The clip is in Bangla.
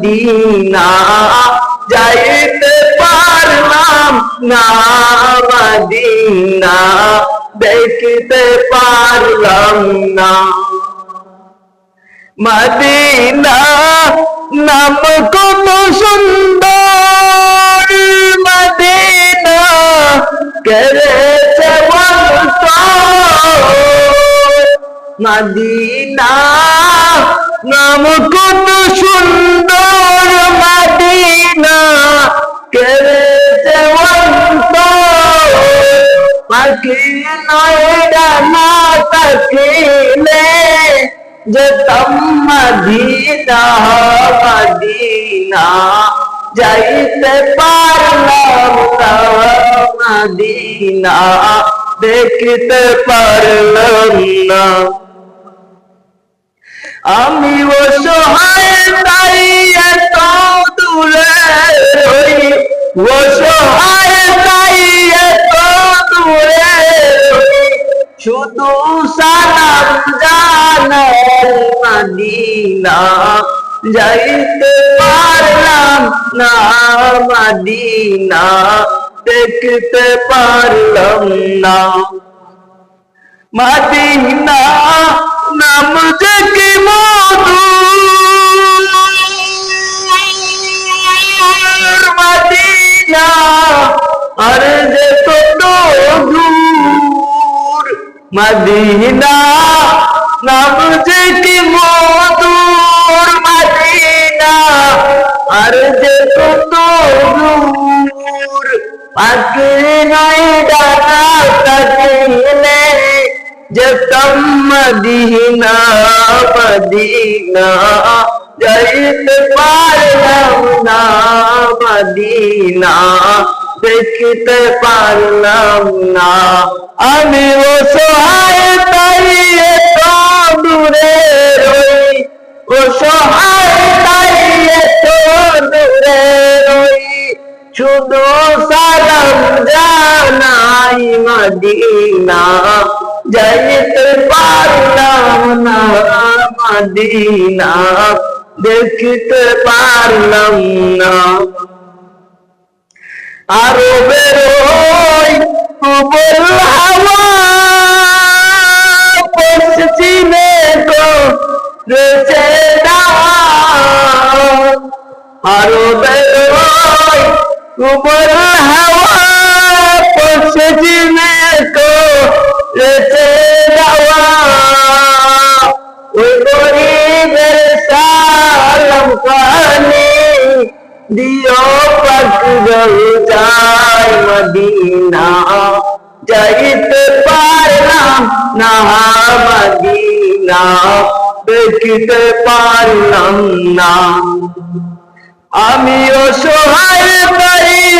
মদিনা যাইতে পারলাম না মদিনা, দেখতে পারলাম না। মদিনা নাম কত সুন্দর, মদিনা করেছে মদিনা নাম কত সুন্দর মদিনা করেছে বন্ত পাখি নয় ডানা তাকিলে যেতাম মদিনা মদিনা যাইতে পারলাম না মদিনা দেখতে পারলাম না আমি ও সহায় এত দূরে রই। ও সহায় তাই এত দূরে শুধু সালাম মদিনা যাইতে পারলাম না মদিনা দেখতে পারলাম না। মদিনা নাম যে কি মধু? মদিনা আর যে কত দূর মদিনা, নাম যে কি মধুর মদিনা আর যে কত দূর পাখি নয় ডানা তাকিলে যেতাম মদিনা মদিনা যাইতে পারলাম না মদিনা দেখতে পারলাম না আমি ও সহায় তাই এত দূরে রই ও সহায় তাই দূরে রই শুধু সালাম জানাই মদিনা যাইতে পারলাম না মদিনা দেখতে পারলাম না আরও বেরোই বল হাওয়া পশ্চিমে তো রয়েছে আরও বেরোই বল হাওয়া পশ্চিমে তো দিও পাগল যায় মদিনা। যাইতে পারলাম না মদিনা দেখতে পারলাম না। আমি অসহায় তাই